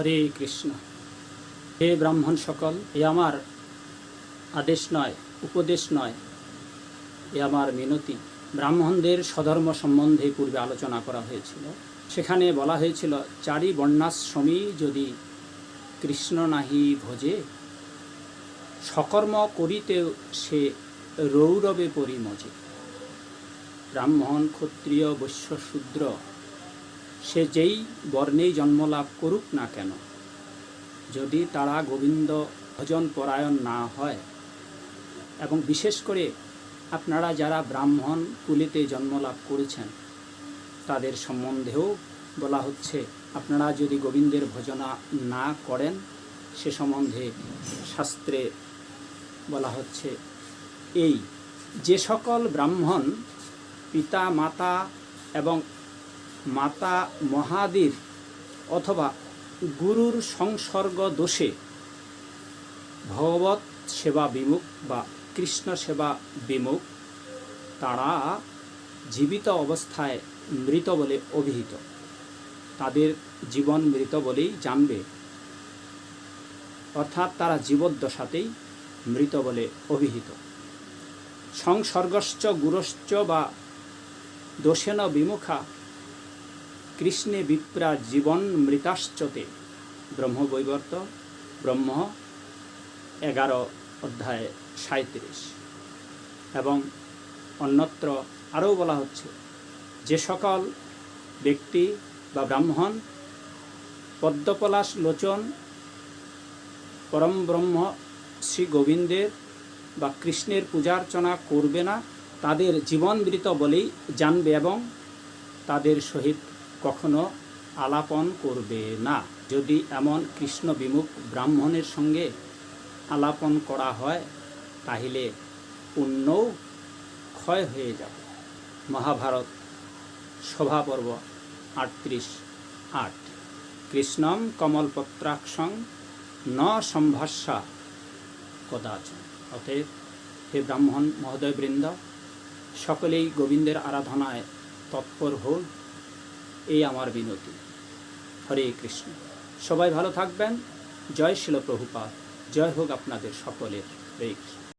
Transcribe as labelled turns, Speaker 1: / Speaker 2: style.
Speaker 1: হরে কৃষ্ণ। হে ব্রাহ্মণ সকল, এ আমার আদেশ নয়, উপদেশ নয়। এ আমার মিনতি। ব্রাহ্মণদের স্বধর্ম সম্বন্ধে পূর্বে আলোচনা করা হয়েছিল। সেখানে বলা হয়েছিল, চারি বর্ণাশ্রমী যদি কৃষ্ণ নাহি ভোজে, সকর্ম করিতেও সে রৌরবে পরিমজে। ব্রাহ্মণ ক্ষত্রিয় বৈশ্য শূদ্র সে যেই বর্ণেই জন্মলাভ করুক না কেন, যদি তারা গোবিন্দ ভজন পরায়ণ না হয়, এবং বিশেষ করে আপনারা যারা ব্রাহ্মণ কুলিতে জন্মলাভ করেছেন, তাদের সম্বন্ধেও বলা হচ্ছে, আপনারা যদি গোবিন্দের ভজনা না করেন, সে সম্বন্ধে শাস্ত্রে বলা হচ্ছে, এই যে সকল ব্রাহ্মণ পিতা, মাতা এবং মাতা মহাদীর অথবা গুরুর সংসর্গ দোষে ভগবত সেবা বিমুখ বা কৃষ্ণ সেবা বিমুখ, তারা জীবিত অবস্থায় মৃত বলে অভিহিত। তাদের জীবন মৃত বলেই জানবে। অর্থাৎ তারা জীবদ্দশাতেই মৃত বলে অভিহিত। সংসর্গশ্চ, গুরশ্চ বা দোষেন বিমুখা কৃষ্ণে বিপ্রা জীবন মৃতাশ্চতে। ব্রহ্মবৈবর্ত ব্রহ্ম এগারো অধ্যায় সাঁত্রিশ এবং অন্যত্র আরও বলা হচ্ছে, যে সকল ব্যক্তি বা ব্রাহ্মণ পদ্মপলাশ লোচন পরম ব্রহ্ম শ্রী গোবিন্দের বা কৃষ্ণের পূজার্চনা করবে না, তাদের জীবন মৃত বলেই জানবে এবং তাদের সহিত কখনো আলাপন করবে না। যদি এমন কৃষ্ণ বিমুখ ব্রাহ্মণের সঙ্গে আলাপন করা হয়, তাহলে পুণ্যও ক্ষয় হয়ে যাবে। মহাভারত সভাপর্ব আটত্রিশ আট। কৃষ্ণম কমলপত্রাক্ষং ন সম্ভাষা কদাচন। অতএব হে ব্রাহ্মণ মহোদয়বৃন্দ, সকলেই গোবিন্দের আরাধনায় তৎপর হন এই আমার বিনতি। হরে কৃষ্ণ। সবাই ভালো থাকবেন। জয় শিল প্রভুপাত জয় হোক আপনাদের সকলের। হরে কৃষ্ণ।